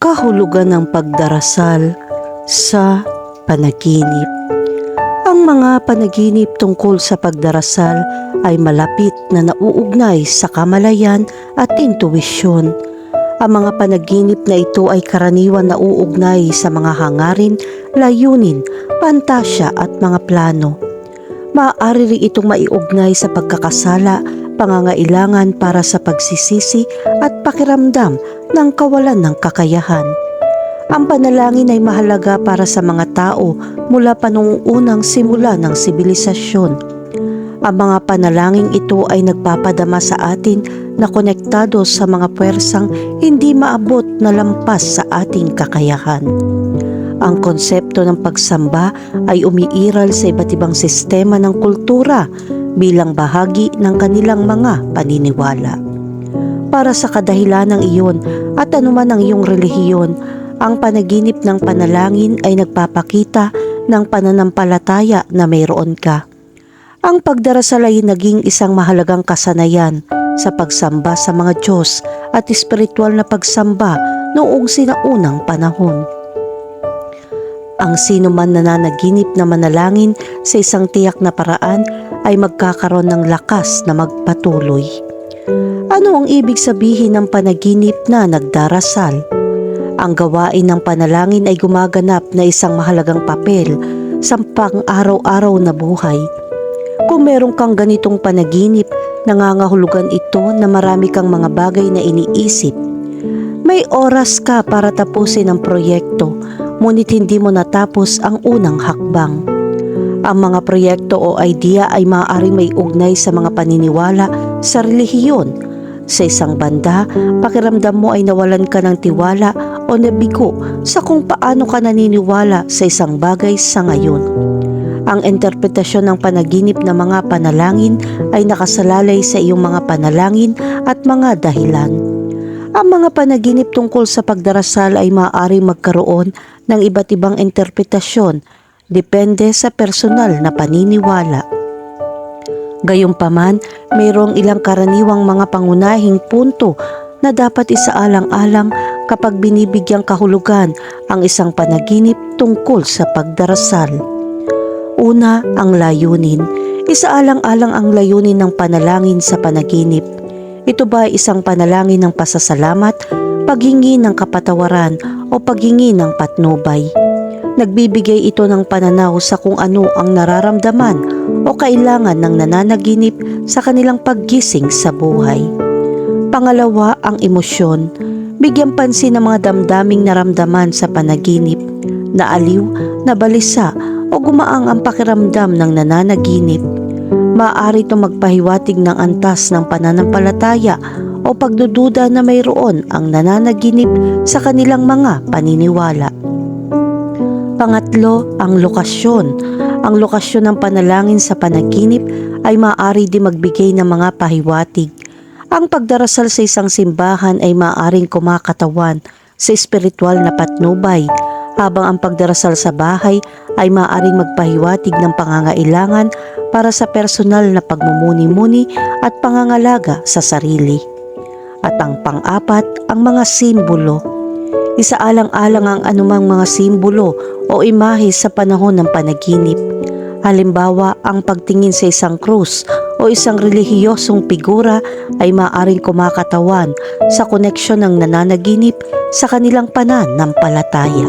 kahulugan ng pagdarasal sa panaginip. Ang mga panaginip tungkol sa pagdarasal ay malapit na nauugnay sa kamalayan at intuwisyon. Ang mga panaginip na ito ay karaniwan nauugnay sa mga hangarin, layunin, pantasya at mga plano. Maaari rin itong maiugnay sa pagkakasala, pangangailangan para sa pagsisisi at pakiramdam ng kawalan ng kakayahan. Ang panalangin ay mahalaga para sa mga tao mula pa noong unang simula ng sibilisasyon. Ang mga panalangin ito ay nagpapadama sa atin na konektado sa mga puwersang hindi maabot na lampas sa ating kakayahan. Ang konsepto ng pagsamba ay umiiral sa iba't ibang sistema ng kultura bilang bahagi ng kanilang mga paniniwala. Para sa kadahilanang iyon at anuman ang iyong relihiyon, ang panaginip ng panalangin ay nagpapakita ng pananampalataya na mayroon ka. Ang pagdarasal ay naging isang mahalagang kasanayan sa pagsamba sa mga Diyos at espiritual na pagsamba noong sinaunang panahon. Ang sino man nananaginip na manalangin sa isang tiyak na paraan ay magkakaroon ng lakas na magpatuloy. Ano ang ibig sabihin ng panaginip na nagdarasal? Ang gawain ng panalangin ay gumaganap na isang mahalagang papel sa pang-araw-araw na buhay. Kung meron kang ganitong panaginip, nangangahulugan ito na marami kang mga bagay na iniisip. May oras ka para tapusin ang proyekto, ngunit hindi mo natapos ang unang hakbang. Ang mga proyekto o idea ay maaaring may ugnay sa mga paniniwala sa relihiyon. Sa isang banda, pakiramdam mo ay nawalan ka ng tiwala o nabigo sa kung paano ka naniniwala sa isang bagay sa ngayon. Ang interpretasyon ng panaginip ng mga panalangin ay nakasalalay sa iyong mga panalangin at mga dahilan. Ang mga panaginip tungkol sa pagdarasal ay maaaring magkaroon ng iba't ibang interpretasyon depende sa personal na paniniwala. Gayunpaman, mayroong ilang karaniwang mga pangunahing punto na dapat isaalang-alang kapag binibigyang kahulugan ang isang panaginip tungkol sa pagdarasal. Una, ang layunin. Isaalang-alang ang layunin ng panalangin sa panaginip. Ito ba ay isang panalangin ng pasasalamat, paghingi ng kapatawaran o paghingi ng patnubay? Nagbibigay ito ng pananaw sa kung ano ang nararamdaman o kailangan ng nananaginip sa kanilang paggising sa buhay. Pangalawa, ang emosyon. Bigyan pansin ng mga damdaming naramdaman sa panaginip, naaliw, nabalisa o gumaang ang pakiramdam ng nananaginip. Maaari ito magpahiwatig ng antas ng pananampalataya o pagdududa na mayroon ang nananaginip sa kanilang mga paniniwala. Pangatlo, ang lokasyon. Ang lokasyon ng panalangin sa panaginip ay maaari din magbigay ng mga pahiwatig. Ang pagdarasal sa isang simbahan ay maaaring kumakatawan sa espiritual na patnubay, habang ang pagdarasal sa bahay ay maaaring magpahiwatig ng pangangailangan para sa personal na pagmumuni-muni at pangangalaga sa sarili. At ang pang-apat, ang mga simbolo. Isaalang-alang ang anumang mga simbolo o imahe sa panahon ng panaginip. Halimbawa, ang pagtingin sa isang krus o isang relihiyosong figura ay maaring kumakatawan sa koneksyon ng nananaginip sa kanilang pananampalataya.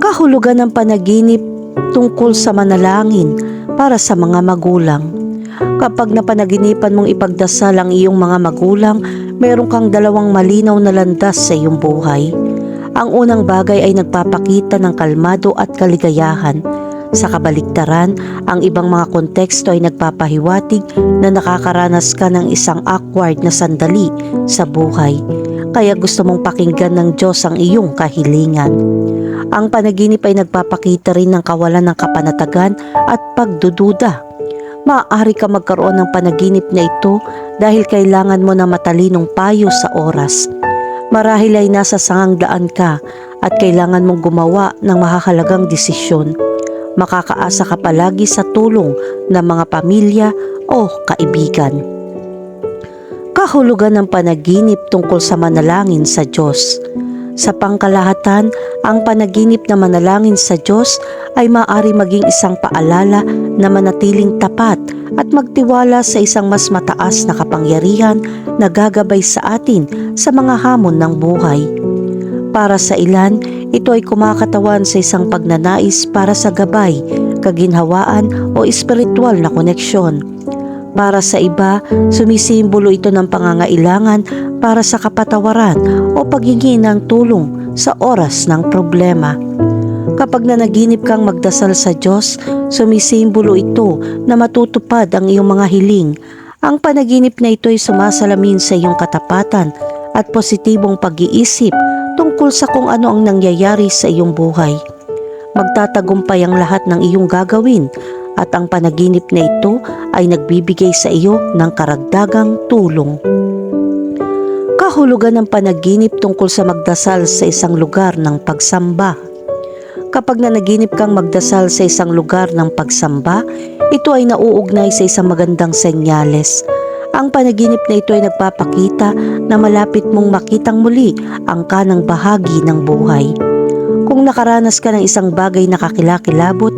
Kahulugan ng panaginip tungkol sa manalangin para sa mga magulang. Kapag napanaginipan mong ipagdasal ang iyong mga magulang, meron kang dalawang malinaw na landas sa iyong buhay. Ang unang bagay ay nagpapakita ng kalmado at kaligayahan. Sa kabaliktaran, ang ibang mga konteksto ay nagpapahiwatig na nakakaranas ka ng isang awkward na sandali sa buhay. Kaya gusto mong pakinggan ng Diyos ang iyong kahilingan. Ang panaginip ay nagpapakita rin ng kawalan ng kapanatagan at pagdududa. Maaari ka magkaroon ng panaginip na ito dahil kailangan mo na matalinong payo sa oras. Marahil ay nasa sangang daan ka at kailangan mong gumawa ng mahahalagang desisyon. Makakaasa ka palagi sa tulong ng mga pamilya o kaibigan. Kahulugan ng panaginip tungkol sa manalangin sa Diyos. Sa pangkalahatan, ang panaginip na manalangin sa Diyos ay maaari maging isang paalala na manatiling tapat at magtiwala sa isang mas mataas na kapangyarihan na gagabay sa atin sa mga hamon ng buhay. Para sa ilan, ito ay kumakatawan sa isang pagnanais para sa gabay, kaginhawaan o espiritual na koneksyon. Para sa iba, sumisimbolo ito ng pangangailangan para sa kapatawaran o paghingi ng tulong sa oras ng problema. Kapag nanaginip kang magdasal sa Diyos, sumisimbolo ito na matutupad ang iyong mga hiling. Ang panaginip na ito ay sumasalamin sa iyong katapatan at positibong pag-iisip tungkol sa kung ano ang nangyayari sa iyong buhay. Magtatagumpay ang lahat ng iyong gagawin at ang panaginip na ito ay nagbibigay sa iyo ng karagdagang tulong. Kahulugan ng panaginip tungkol sa magdasal sa isang lugar ng pagsamba. Kapag nanaginip kang magdasal sa isang lugar ng pagsamba, ito ay nauugnay sa isang magandang senyales. Ang panaginip na ito ay nagpapakita na malapit mong makitang muli ang kanang bahagi ng buhay. Kung nakaranas ka ng isang bagay na kakilakilabot,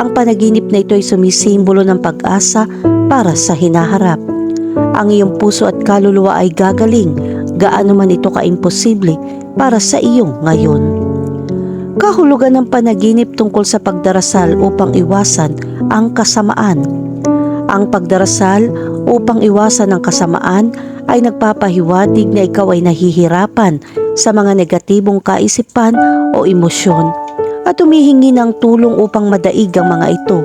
ang panaginip na ito ay sumisimbolo ng pag-asa para sa hinaharap. Ang iyong puso at kaluluwa ay gagaling, gaano man ito kaimposible para sa iyong ngayon. Kahulugan ng panaginip tungkol sa pagdarasal upang iwasan ang kasamaan. Ang pagdarasal upang iwasan ang kasamaan ay nagpapahiwatig na ikaw ay nahihirapan sa mga negatibong kaisipan o emosyon at humihingi ng tulong upang madaig ang mga ito.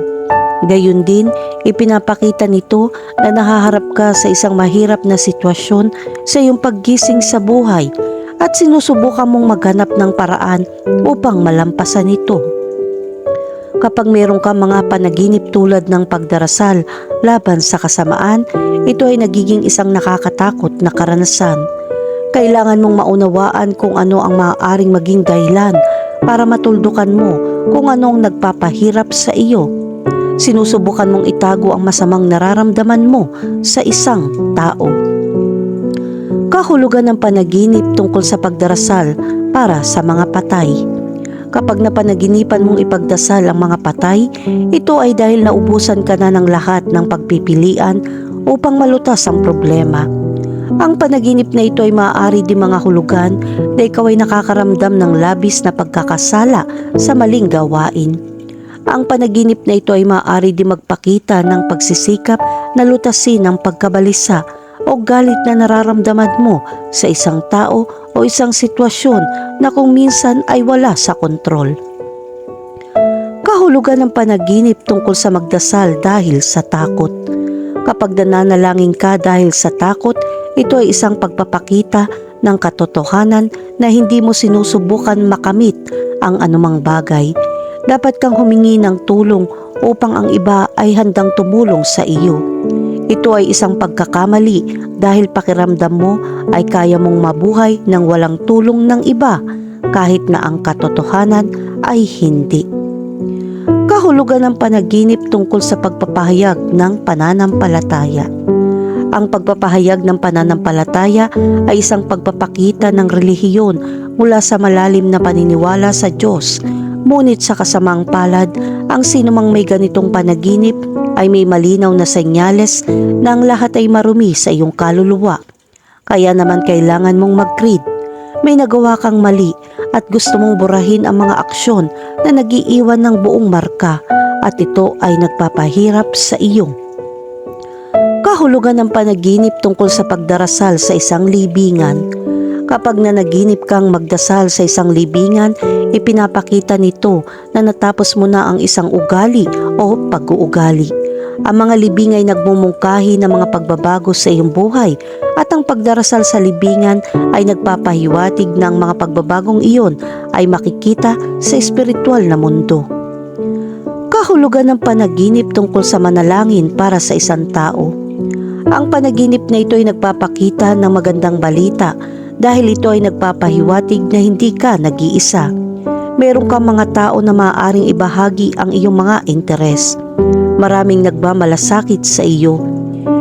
Gayun din, ipinapakita nito na nahaharap ka sa isang mahirap na sitwasyon sa iyong paggising sa buhay at sinusubukan mong maghanap ng paraan upang malampasan ito. Kapag meron ka mga panaginip tulad ng pagdarasal laban sa kasamaan, ito ay nagiging isang nakakatakot na karanasan. Kailangan mong maunawaan kung ano ang maaaring maging dahilan para matuldukan mo kung anong nagpapahirap sa iyo. Sinusubukan mong itago ang masamang nararamdaman mo sa isang tao. Kahulugan ng panaginip tungkol sa pagdarasal para sa mga patay. Kapag napanaginipan mong ipagdasal ang mga patay, ito ay dahil naubusan ka na ng lahat ng pagpipilian upang malutas ang problema. Ang panaginip na ito ay maaari di mga hulugan na ikaw ay nakakaramdam ng labis na pagkakasala sa maling gawain. Ang panaginip na ito ay maaari di magpakita ng pagsisikap na lutasin ang pagkabalisa o galit na nararamdaman mo sa isang tao o isang sitwasyon na kung minsan ay wala sa kontrol. Kahulugan ng panaginip tungkol sa magdasal dahil sa takot. Kapag nananalangin ka dahil sa takot, ito ay isang pagpapakita ng katotohanan na hindi mo sinusubukan makamit ang anumang bagay. Dapat kang humingi ng tulong upang ang iba ay handang tumulong sa iyo. Ito ay isang pagkakamali dahil pakiramdam mo ay kaya mong mabuhay ng walang tulong ng iba kahit na ang katotohanan ay hindi. Kahulugan ng panaginip tungkol sa pagpapahayag ng pananampalataya. Ang pagpapahayag ng pananampalataya ay isang pagpapakita ng relihiyon mula sa malalim na paniniwala sa Diyos. Ngunit sa kasamang palad, ang sinumang may ganitong panaginip ay may malinaw na senyales na ang lahat ay marumi sa iyong kaluluwa. Kaya naman kailangan mong mag-creed. May nagawa kang mali at gusto mong burahin ang mga aksyon na nagiiwan ng buong marka at ito ay nagpapahirap sa iyo. Kahulugan ng panaginip tungkol sa pagdarasal sa isang libingan. Kapag nanaginip kang magdasal sa isang libingan, ipinapakita nito na natapos mo na ang isang ugali o pag-uugali. Ang mga libing ay nagmumungkahi ng mga pagbabago sa iyong buhay at ang pagdarasal sa libingan ay nagpapahiwatig ng mga pagbabagong iyon ay makikita sa espiritual na mundo. Kahulugan ng panaginip tungkol sa manalangin para sa isang tao. Ang panaginip na ito ay nagpapakita ng magandang balita dahil ito ay nagpapahiwatig na hindi ka nag-iisa. Meron kang mga tao na maaaring ibahagi ang iyong mga interes. Maraming nagmamalasakit sa iyo.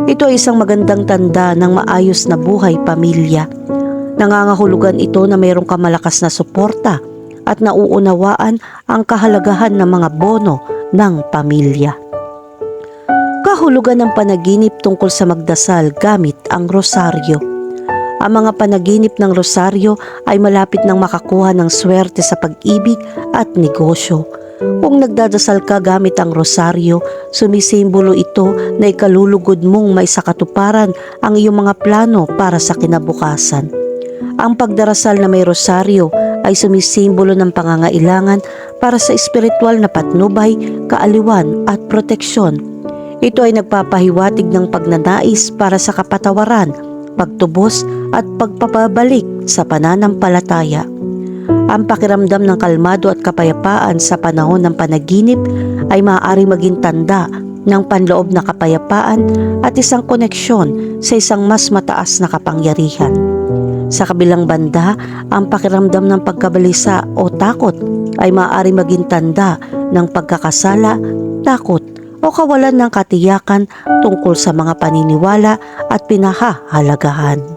Ito ay isang magandang tanda ng maayos na buhay pamilya. Nangangahulugan ito na mayroong kamalakas na suporta at nauunawaan ang kahalagahan ng mga bono ng pamilya. Kahulugan ng panaginip tungkol sa magdasal gamit ang rosaryo. Ang mga panaginip ng rosaryo ay malapit nang makakuha ng swerte sa pag-ibig at negosyo. Kung nagdadasal ka gamit ang rosaryo, sumisimbolo ito na ikalulugod mong may sakatuparan ang iyong mga plano para sa kinabukasan. Ang pagdarasal na may rosaryo ay sumisimbolo ng pangangailangan para sa espiritual na patnubay, kaaliwan at proteksyon. Ito ay nagpapahiwatig ng pagnanais para sa kapatawaran, pagtubos at pagpapabalik sa pananampalataya. Ang pakiramdam ng kalmado at kapayapaan sa panahon ng panaginip ay maaaring maging tanda ng panloob na kapayapaan at isang koneksyon sa isang mas mataas na kapangyarihan. Sa kabilang banda, ang pakiramdam ng pagkabalisa o takot ay maaaring maging tanda ng pagkakasala, takot o kawalan ng katiyakan tungkol sa mga paniniwala at pinahahalagahan.